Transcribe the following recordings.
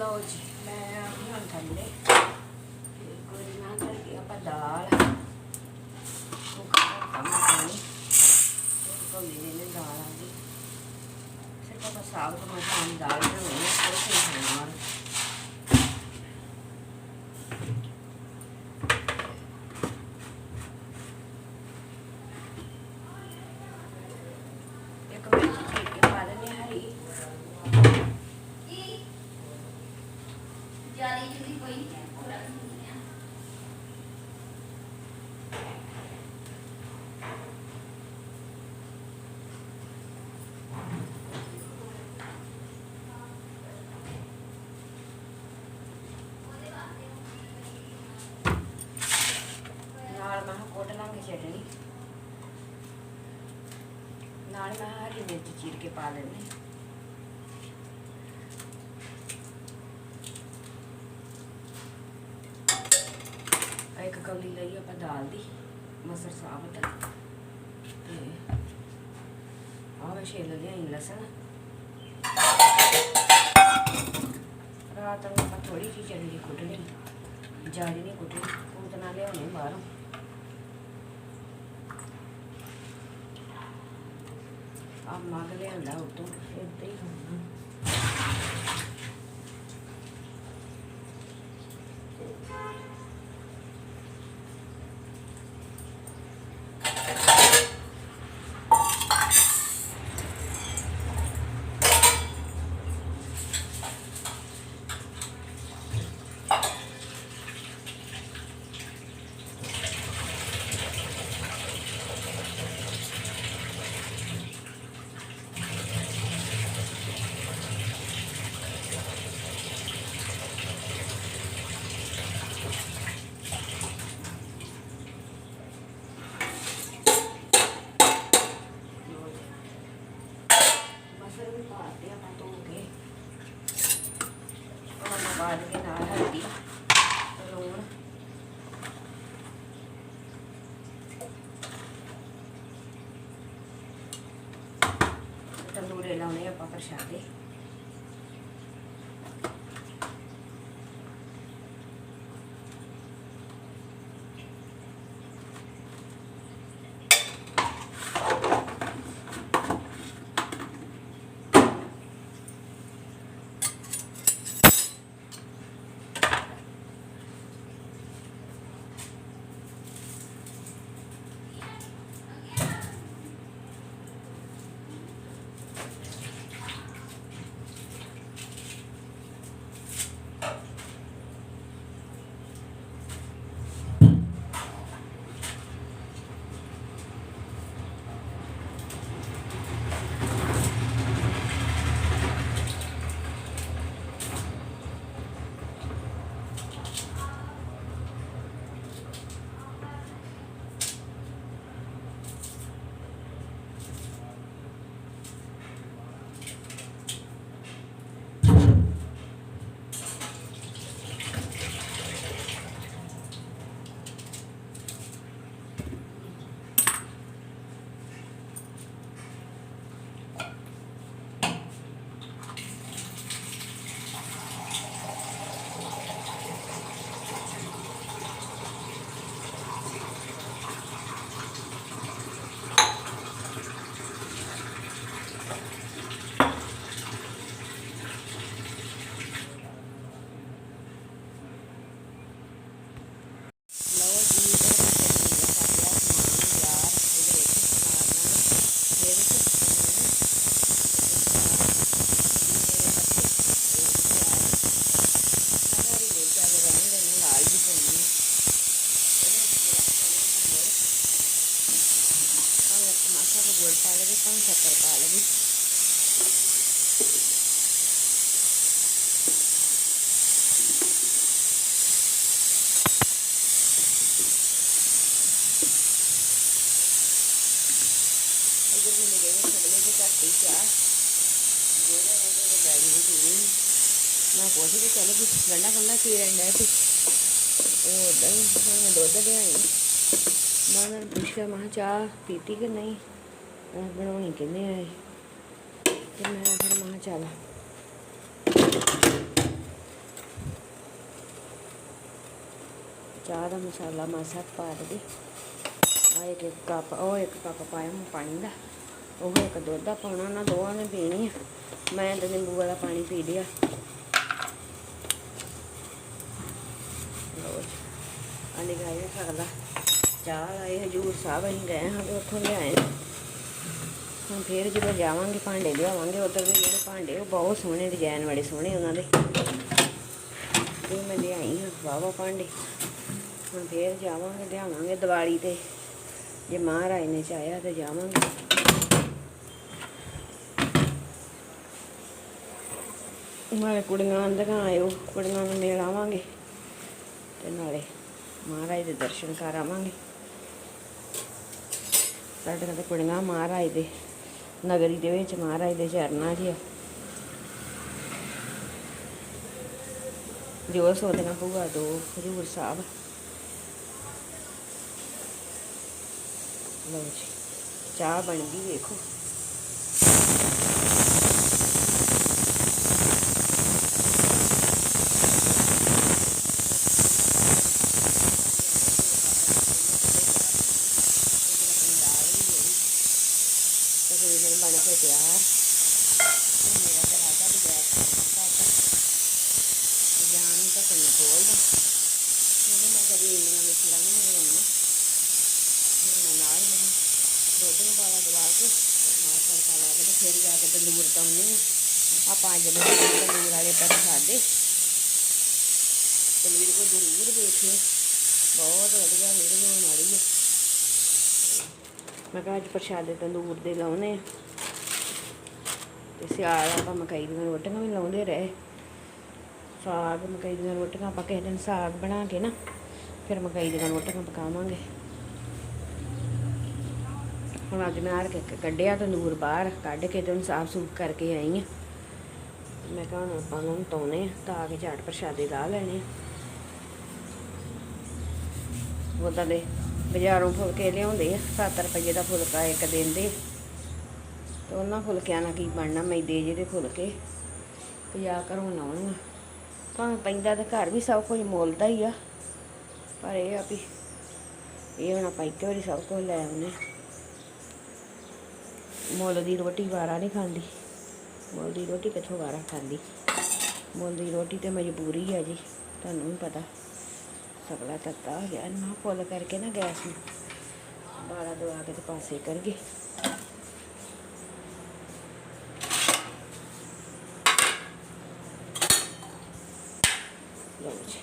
ਲਓ ਜੀ, ਮੈਂ ਹੁਣ ਥੱਲੇ ਕੋਈ ਨਾ ਕਰਕੇ ਆਪਾਂ ਦਾਲ। ਉਹ ਖਾਣਾ। ਕੰਮ ਪਾਣੀ ਉਹ ਮੇਰੇ ਨੇ ਦਾਲ ਆ ਗਈ ਸਿਰਫ ਆਪਾਂ ਸਾਗ ਤੋਂ ਮਸਾਂ ਦਾਲ ਬਣਾਉਣੀ ਹੈ ਕੋਈ ਨਹੀਂ ਖਾਣਾ ਇੱਕ ਮਿੰਟ ਠੀਕ ਕੇ ਪਾ ਲੈਣੇ ਹਰੀ ਜ਼ਿਆਦਾ ਜੁਦੀ ਕੋਈ ਨਹੀਂ ਹੈ ਪੂਰਾ ਨਹੀਂ ਹੈ ਨਾਲ ਮੈਂ ਕੋਟ ਲਾਂਗੇ ਚਟਣੀ ਨਾਲ ਮੈਂ ਹਰੀ ਮਿਰਚ ਚੀਰ ਕੇ ਪਾ ਲੈਣੀ ਇੱਕ ਕੌਲੀ ਲਈ ਆਪਾਂ ਦਾਲ ਦੀ, ਮਸਰ ਸਾਬਤ ਤੇ ਆਹ ਛੇਲ ਲਿਆਈ ਲਸਣ। ਰਾਤ ਨੂੰ ਆਪਾਂ ਥੋੜੀ ਜਿਹੀ ਚਟਣੀ ਕੁੱਟਣੀ, ਜ਼ਿਆਦਾ ਨਹੀਂ ਕੁੱਟਣੀ ਕੁੱਟਣਾ ਨਾਲ ਲਿਆਉਣੀ ਬਾਹਰੋਂ। ਆ ਮਗ ਲਿਆਂਦਾ ਉਤੋਂ ਇੱਦਾਂ ਹੀ ਖਾਣਾ ਮਸਰ ਵੀ ਪਾ ਦਿਆ ਆਪਾਂ ਧੋ ਕੇ ਉਹ ਬਾਅਦ ਕੇ ਨਾਲ ਹਲਦੀ ਲੂਣ ਤੰਦੂਰੇ ਲਾਉਣੇ ਆਪਾਂ ਪ੍ਰਸ਼ਾਦੇ ਲਓ ਜੀ ਇਹ ਤਾਂ ਚਟਨੀ ਦਾ ਪਾ ਲਿਆ ਸਮਾਨ ਯਾਰ ਇਹਦੇ ਵਿੱਚ ਸਮਾਨ ਇਹਦੇ ਵਿੱਚ ਹਰੀ ਮਿਰਚ ਆ ਲਾਲ ਜੀ ਪਾਉਣੀ ਭਾਵੇਂ ਮਾਸਾ ਕੋ ਗੁੜ ਪਾ ਲਵੇ ਭਾਵੇਂ ਸ਼ੱਕਰ ਪਾ ਲਵੇ। ਇਧਰ ਵੀ ਮੇਰੇ ਨੇ ਸਗਲੇ ਦੇ ਘੱਟ ਹੀ ਚਾਹ ਗੋਲੇ ਉਹਦੇ ਦੇ ਡੈਡੀ ਦੀ ਪੀਣੀ ਮੈਂ ਪੁੱਛ ਕੇ ਚੱਲ ਵੀ ਗੰਡਾ ਕੰਡਾ ਕੀ ਰਹਿੰਦਾ ਤੇ ਉਹ ਉਦਾਂ ਹੀ, ਹੁਣ ਮੈਂ ਦੁੱਧ ਲਿਆਈ। ਮੈਂ ਉਹਨਾਂ ਨੂੰ ਪੁੱਛਿਆ, ਮੈਂ ਉਹ ਬਣਾਉਣੀ ਕਿੰਨੇ ਆਏ ਤੇ ਮੈਂ ਫਿਰ ਮਾਂ ਚੱਲ ਚਾਹ ਦਾ ਮਸਾਲਾ ਮਾਸਾ ਪਾ ਦੇ ਆ ਇੱਕ ਕੱਪ ਉਹ ਇੱਕ ਕੱਪ ਪਾਇਆ ਮੈਂ ਪਾਣੀ ਦਾ ਉਹ ਇੱਕ ਦੁੱਧ ਦਾ ਪਾਉਣਾ ਨਾ ਦੋਵਾਂ ਨੇ ਪੀਣੀ ਆ ਮੈਂ ਤੇ ਨਿੰਬੂ ਵਾਲਾ ਪਾਣੀ ਪੀ ਲਿਆ ਅਨੇ ਗਾਇ ਸਕਦਾ ਚਾਹ ਆਏ ਹਜੂਰ ਸਾਹਿਬ ਅਸੀਂ ਗਏ ਹਾਂ ਤੇ ਉੱਥੋਂ ਲਿਆਏ। ਹੁਣ ਫੇਰ ਜਦੋਂ ਜਾਵਾਂਗੇ, ਭਾਂਡੇ ਲਿਆਵਾਂਗੇ, ਉੱਧਰ ਦੇ ਜਿਹੜੇ ਭਾਂਡੇ, ਉਹ ਬਹੁਤ ਸੋਹਣੇ ਡਿਜ਼ਾਈਨ ਵਾਲੇ ਸੋਹਣੇ ਉਹਨਾਂ ਦੇ। ਇਹ ਮੈਂ ਲਿਆਈ ਹਾਂ ਵਾਵਾ ਭਾਂਡੇ। ਹੁਣ ਫੇਰ ਜਾਵਾਂਗੇ, ਲਿਆਵਾਂਗੇ ਦੀਵਾਲੀ ਤੇ। ਜੇ ਮਹਾਰਾਜ ਨੇ ਚਾਹਿਆ ਤੇ ਜਾਵਾਂਗੇ। ਨਾਲੇ ਕੁੜੀਆਂ ਆਂਦੀਆਂ ਆਇਓ ਕੁੜੀਆਂ ਨੂੰ ਮਿਲ ਆਵਾਂਗੇ। ਤੇ ਨਾਲੇ ਮਹਾਰਾਜ ਦੇ ਦਰਸ਼ਨ ਕਰ ਆਵਾਂਗੇ। ਸਾਡੇ ਨਾਲ ਤਾਂ ਕੁੜੀਆਂ ਮਹਾਰਾਜ ਦੇ ਨਗਰੀ ਦੇ ਵਿੱਚ ਮਹਾਰਾਜ ਦੇ ਚਰਨਾਂ 'ਚ ਜੋ ਸੋਧਣਾ ਪਊਗਾ ਦੋ ਹਜ਼ੂਰ ਸਾਹਿਬ। ਲਓ ਜੀ, ਚਾਹ ਬਣ ਗਈ, ਵੇਖੋ। ਬਣ ਕੇ ਤਿਆਰ ਮੇਰਾ ਤਾਂ ਰਾਜਾ ਵੀ ਗੈਸ ਨੂੰ ਤਾਂ ਕੰਨ ਤੋਲਦਾ ਉਹਦੇ ਮੈਂ ਕਦੀ ਇੰਨੀਆਂ ਮਿਸਲਾਂ ਨਹੀਂ ਲਗਾਉਣਾ ਮੈਂ ਨਾਲ ਮੈਂ ਦੁੱਧ ਨੂੰ ਪਾਲਾ ਦਵਾ ਕੇ ਨਾਲ ਤੜਕਾ ਲਾ ਕੇ ਫਿਰ ਜਾ ਕੇ ਤੰਦੂਰ ਤਾਉਣੀ ਆ। ਪੰਜ ਮਿੰਟ ਤੰਦੂਰ ਵਾਲੇ ਪਰ ਸਾਡੇ ਤੰਦੂਰ ਕੋ ਜ਼ਰੂਰ ਵੇਖਿਓ ਬਹੁਤ ਵਧੀਆ ਵੀਡੀਓ ਬਣ ਰਹੀ ਹੈ ਮੈਂ ਕਿਹਾ ਅੱਜ ਪ੍ਰਸ਼ਾਦੇ ਤੰਦੂਰ ਦੇ ਲਾਉਣੇ ਆ। ਸਿਆਲ ਆਪਾਂ ਮਕਈ ਦੀਆਂ ਰੋਟੀਆਂ ਵੀ ਲਾਉਂਦੇ ਰਹੇ। ਸਾਗ, ਮਕਈ ਦੀਆਂ ਰੋਟੀਆਂ ਆਪਾਂ ਕਿਸੇ ਦਿਨ ਸਾਗ ਬਣਾ ਕੇ ਨਾ, ਫਿਰ ਮਕਈ ਦੀਆਂ ਰੋਟੀਆਂ ਪਕਾਵਾਂਗੇ। ਹੁਣ ਅੱਜ ਮੈਂ ਆਰ ਕੇ ਕੱਢਿਆ ਤੰਦੂਰ ਬਾਹਰ, ਕੱਢ ਕੇ ਤੇ ਉਹਨੂੰ ਸਾਫ਼ ਸੂਫ ਕਰਕੇ ਆਈ ਆ ਮੈਂ ਕਿਹਾ ਹੁਣ ਆਪਾਂ ਨੂੰ ਧੋਣੇ ਆ ਤਾਂ ਕਿ ਝਾਟ ਪ੍ਰਸ਼ਾਦੇ ਲਾ ਲੈਣੇ ਆ। ਉਹਦਾ ਦੇ ਬਾਜ਼ਾਰੋਂ ਫੁਲਕੇ ਲਿਆਉਂਦੇ ਆ 7 ਰੁਪਏ ਦਾ ਫੁਲਕਾ ਇੱਕ ਦਿਨ ਦੇ। ਤੇ ਉਹਨਾਂ ਫੁਲਕਿਆਂ ਨਾਲ ਕੀ ਬਣਨਾ ਮੈਦੇ ਜਿਹੇ ਦੇ ਫੁਲਕੇ। ਤੇ ਆ ਘਰੋਂ ਲਾਉਣੀਆਂ ਭਾਵੇਂ ਪੈਂਦਾ ਤਾਂ ਘਰ ਵੀ ਸਭ ਕੁਝ ਮੁੱਲ ਦਾ ਹੀ ਆ, ਪਰ ਇਹ ਆ ਵੀ ਇਹ ਹੁਣ ਆਪਾਂ ਇੱਕ ਵਾਰੀ ਸਭ ਕੁਝ ਲੈ ਆਉਨੇ ਮੁੱਲ ਦੀ ਰੋਟੀ ਵਾਰਾ ਨਹੀਂ ਖਾਂਦੀ। ਮੁੱਲ ਦੀ ਰੋਟੀ ਕਿੱਥੋਂ ਵਾਰਾ ਖਾਂਦੀ? ਮੁੱਲ ਦੀ ਰੋਟੀ ਤੇ ਮਜਬੂਰੀ ਆ ਜੀ, ਤੁਹਾਨੂੰ ਵੀ ਪਤਾ। ਸਗਲਾ ਤੱਤਾ ਹੋ ਗਿਆ, ਨਾ ਫੁੱਲ ਕਰਕੇ ਨਾ ਗੈਸ ਨੂੰ। ਬਾਲਾ ਦਵਾ ਕੇ ਤੇ ਪਾਸੇ ਕਰ ਗਏ ਜੀ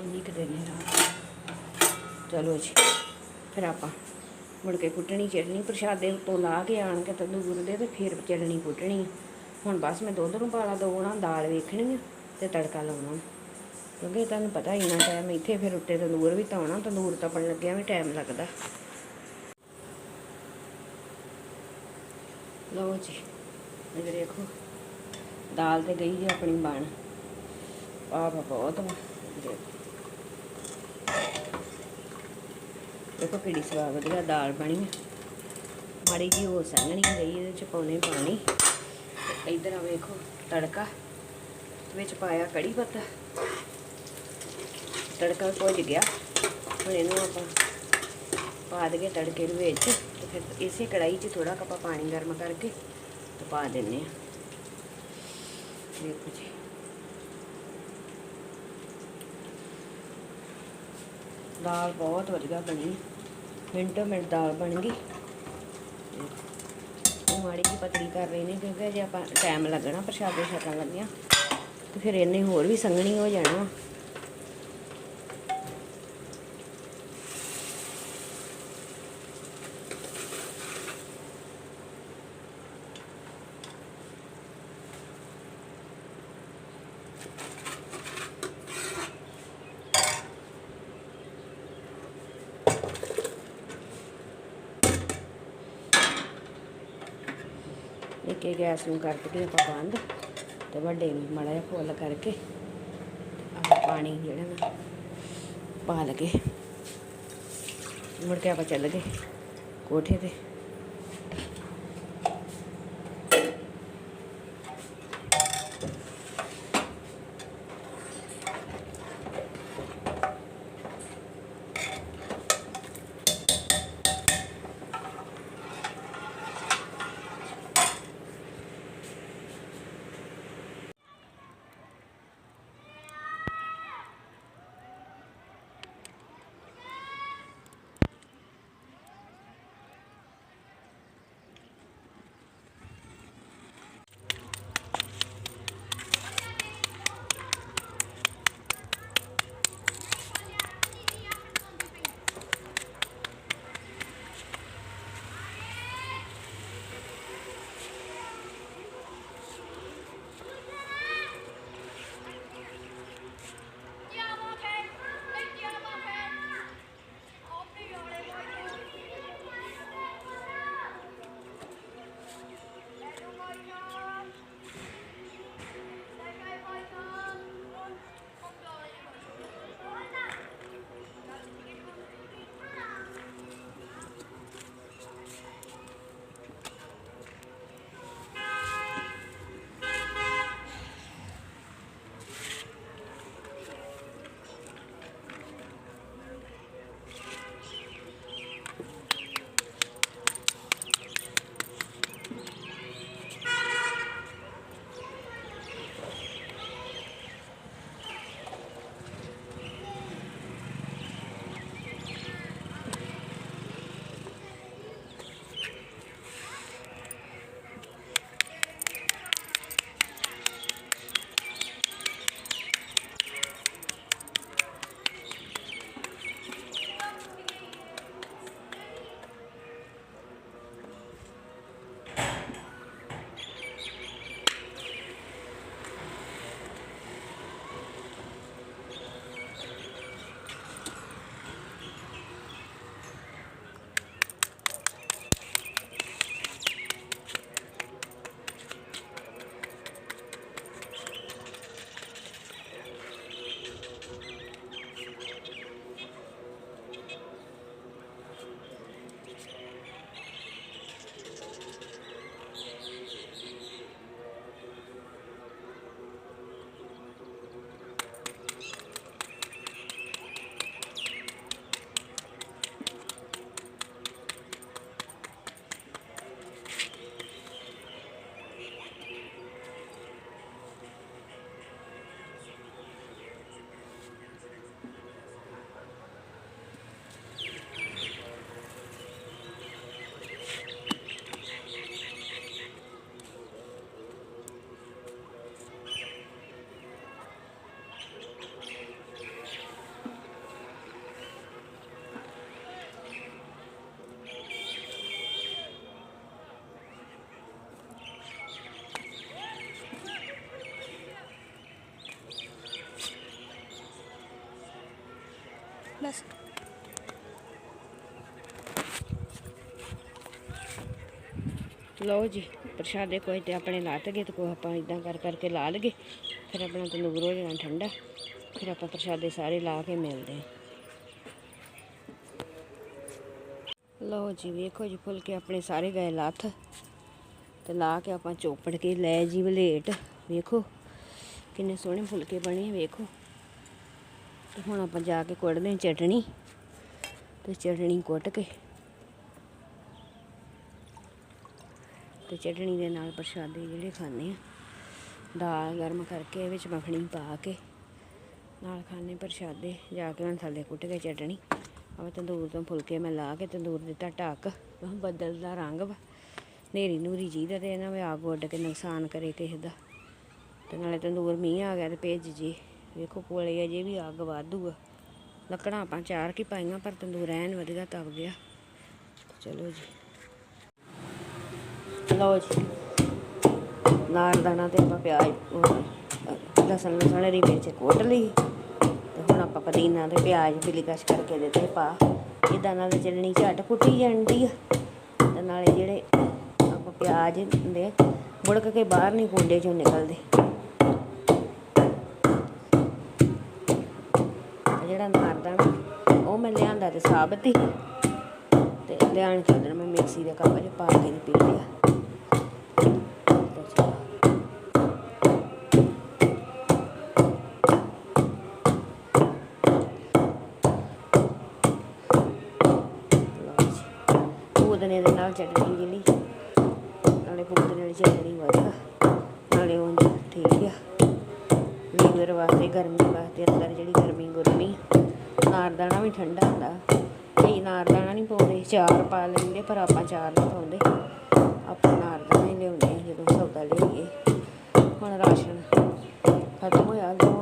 ਇੰਨੀ ਕੁ ਦੇਣੀ ਰਾਤ ਚਲੋ ਜੀ। ਫਿਰ ਆਪਾਂ ਮੁੜ ਕੇ ਕੁੱਟਣੀ ਚਟਣੀ ਪ੍ਰਸ਼ਾਦੇ ਉੱਤੋਂ ਲਾ ਕੇ ਆਣ ਕੇ ਤੰਦੂਰ ਦੇ ਤੇ ਫਿਰ ਚਟਣੀ ਕੁੱਟਣੀ। ਹੁਣ ਬਸ ਮੈਂ ਦੁੱਧ ਨੂੰ ਪਾਲਾ ਦੋਣਾ, ਦਾਲ ਵੇਖਣੀ ਆ ਤੇ ਤੜਕਾ ਲਾਉਣਾ। ਕਿਉਂਕਿ ਤੁਹਾਨੂੰ ਪਤਾ ਨਾ ਟਾਈਮ ਇੱਥੇ ਫਿਰ ਉੱਤੇ ਤੰਦੂਰ ਵੀ ਧਾਉਣਾ ਤੰਦੂਰ ਤਪਣ ਲੱਗਿਆ ਵੀ ਟਾਈਮ ਲੱਗਦਾ। ਲਓ ਜੀ, ਇਹ ਦੇਖੋ, ਦਾਲ ਤੇ ਗਈ ਜੀ ਆਪਣੀ ਬਣ। ਆਹ ਬਹੁਤ ਵਾ। ਦੇਖੋ। ਦੇਖੋ ਕਿਹੜੀ ਸਵਾਦ ਵਧੀਆ ਦਾਲ ਬਣੀ ਆ। ਮਾੜੀ ਜੀ ਹੋ ਸੰਘਣੀ ਗਈ, ਇਹਦੇ ਚ ਪਾਉਣੇ ਪਾਣੀ। ਤੇ ਇੱਧਰ ਆ ਵੇਖੋ ਤੜਕਾ, ਵਿੱਚ ਪਾਇਆ ਕੜੀ ਪੱਤਾ। ਤੜਕਾ ਭੁੱਜ ਗਿਆ। ਹੁਣ ਇਹਨੂੰ ਆਪਾਂ ਪਾ ਦਈਏ ਤੜਕੇ ਨੂੰ ਵਿੱਚ, ਤੇ ਫਿਰ ਇਸੇ ਕੜਾਈ 'ਚ ਥੋੜਾ ਕੱਪਾ ਪਾਣੀ ਗਰਮ ਕਰਕੇ ਤੇ ਪਾ ਦਿੰਨੇ ਆ। ਦੇਖੋ ਜੀ। ਦਾਲ ਬਹੁਤ ਵਧੀਆ ਬਣੀ। ਮਿੰਟੋ ਮਿੰਟ ਦਾਲ ਬਣ ਗਈ। ਉਹ ਮਾੜੀ ਜਿਹੀ ਪਤਲੀ ਕਰ ਰਹੇ ਨੇ ਕਿਉਂਕਿ ਜੇ ਆਪਾਂ ਟਾਈਮ ਲੱਗਣਾ, ਪ੍ਰਸ਼ਾਦੇ ਛਕਣ ਲੱਗਿਆ। ਤੇ ਫਿਰ ਇਹਨੇ ਹੋਰ ਵੀ ਸੰਘਣੀ ਹੋ ਜਾਣਾ। ਇੱਕ ਗੈਸ ਨੂੰ ਕਰ ਕੇ ਆਪਾਂ ਬੰਦ ਤੇ ਵੱਡੇ ਨੂੰ ਮਾੜਾ ਜਿਹਾ ਫੁੱਲ ਕਰਕੇ ਆ ਪਾਣੀ ਜਿਹੜਾ ਨਾ ਪਾ ਲਗੇ। ਮੁੜ ਕੇ ਆਪਾਂ ਚੱਲ ਗਏ ਕੋਠੇ ਤੇ। ਲਓ ਜੀ, ਪ੍ਰਸ਼ਾਦੇ ਕੋਈ ਤੇ ਆਪਣੇ ਲਾਤ ਗਏ ਤੇ ਕੋਈ ਆਪਾਂ ਇਦਾਂ ਕਰ ਕਰਕੇ ਲਾ ਲਗੇ ਫਿਰ ਆਪਣਾ ਤੰਦੂਰ ਹੋ ਜਾਣਾ ਠੰਡਾ। ਫਿਰ ਆਪਾਂ ਪ੍ਰਸ਼ਾਦੇ ਸਾਰੇ ਲਾ ਕੇ ਮਿਲਦੇ ਹਾਂ। ਲਓ ਜੀ, ਵੇਖੋ ਜੀ, ਫੁਲਕੇ ਆਪਣੇ ਸਾਰੇ ਗਏ ਲੱਥ। ਤੇ ਲਾ ਕੇ ਆਪਾਂ ਚੋਪੜ ਕੇ ਲੈ ਜੀ ਵਲੇਟ। ਵੇਖੋ, ਕਿੰਨੇ ਸੋਹਣੇ ਫੁਲਕੇ ਬਣੇ ਵੇਖੋ। ਤੇ ਹੁਣ ਆਪਾਂ ਜਾ ਕੇ ਕੁੱਟਦੇ ਹਾਂ ਚਟਣੀ। ਤੇ ਚਟਣੀ ਕੁੱਟ ਕੇ ਤੇ ਚਟਣੀ ਦੇ ਨਾਲ ਪ੍ਰਸ਼ਾਦੇ ਜਿਹੜੇ ਖਾਣੇ ਆ। ਦਾਲ ਗਰਮ ਕਰਕੇ ਵਿੱਚ ਮੱਖਣੀ ਪਾ ਕੇ ਨਾਲ ਖਾਣੇ ਪ੍ਰਸ਼ਾਦੇ, ਜਾ ਕੇ ਮੈਂ ਥੱਲੇ ਕੁੱਟ ਕੇ ਚਟਣੀ। ਆ ਤੰਦੂਰ ਤੋਂ ਫੁਲਕੇ ਮੈਂ ਲਾ ਕੇ ਤੰਦੂਰ ਦਿੱਤਾ ਢੱਕ। ਬੱਦਲ ਦਾ ਰੰਗ ਵਾ। ਨੇਰੀ ਨੂਰੀ ਜੀ ਦਾ ਤੇ ਇਹਨਾਂ ਵੀ ਆਗ ਉੱਡ ਕੇ ਨੁਕਸਾਨ ਕਰੇ ਕਿਸੇ ਦਾ। ਤੇ ਨਾਲੇ ਤੰਦੂਰ ਮੀਂਹ ਆ ਗਿਆ ਤੇ ਭੇਜ ਜੀ। ਵੇਖੋ ਕੋਲੇ ਅਜੇ ਵੀ ਅੱਗ ਵਾਧੂ ਲੱਕੜਾਂ ਆਪਾਂ ਚਾਰ ਕੀ ਪਾਈਆਂ, ਪਰ ਤੰਦੂਰ ਐਨ ਵਧੀਆ ਤਪ ਗਿਆ। ਚਲੋ ਜੀ। ਲਓ ਜੀ। ਨਾਰਦਾਣਾ ਤੇ ਆਪਾਂ ਪਿਆਜ਼ ਉਹ ਲਸਣ ਲਸਣ ਹਰੀ ਮਿਰਚ ਕੁੱਟ ਲਈ। ਤੇ ਹੁਣ ਆਪਾਂ ਪੁਦੀਨਾ ਤੇ ਪਿਆਜ਼ ਬਿਲੀ ਕਸ਼ ਕਰਕੇ ਦਿੱਤੇ ਪਾ। ਇਦਾਂ ਨਾਲ ਚਟਣੀ ਝੱਟ ਕੁੱਟੀ ਜਾਂਦੀ ਆ। ਤੇ ਨਾਲੇ ਜਿਹੜੇ ਆਪਾਂ ਪਿਆਜ਼ ਹੁੰਦੇ ਆ, ਮੁੜਕ ਕੇ ਬਾਹਰ ਨਹੀਂ ਕੁੰਡੇ ਚੋਂ ਨਿਕਲਦੇ। ਜਿਹੜਾ ਨਾਰਦਾਣਾ ਉਹ ਮੈਂ ਲਿਆਂਦਾ ਤੇ ਸਾਬਤ ਹੀ। ਤੇ ਲਿਆਣ ਕੇ ਮੈਂ ਮਿਕਸੀ ਦੇ ਕੱਪ 'ਚ ਪਾ ਕੇ ਤੇ ਪੀ ਲਿਆ। ਪੂਦਨੇ ਦੇ ਨਾਲ ਚਟਣੀ ਜਿਹੜੀ ਨਾਲੇ ਪੂਦਨੇ ਵਾਲੀ ਚਟਣੀ ਵਧੀਆ ਨਾਲੇ ਉਹ ਠੀਕ ਆ। ਲੀਵਰ ਵਾਸਤੇ, ਗਰਮੀ ਵਾਸਤੇ ਅੰਦਰ ਜਿਹੜੀ ਗਰਮੀ ਗੁਰਮੀ ਨਾਰਦਾਣਾ ਵੀ ਠੰਡਾ ਹੁੰਦਾ। ਕਈ ਨਾਰਦਾਣਾ ਨਹੀਂ ਪਾਉਂਦੇ। ਚਾਰ ਪਾ ਲੈਂਦੇ, ਪਰ ਆਪਾਂ ਚਾਰ ਨਹੀਂ ਪਾਉਂਦੇ। ਆਪਾਂ ਨਾਰਦਾਣਾ ਹੀ ਲਿਆਉਂਦੇ ਜਦੋਂ ਸਭ ka le yi ma na ra shi na ka to ya lo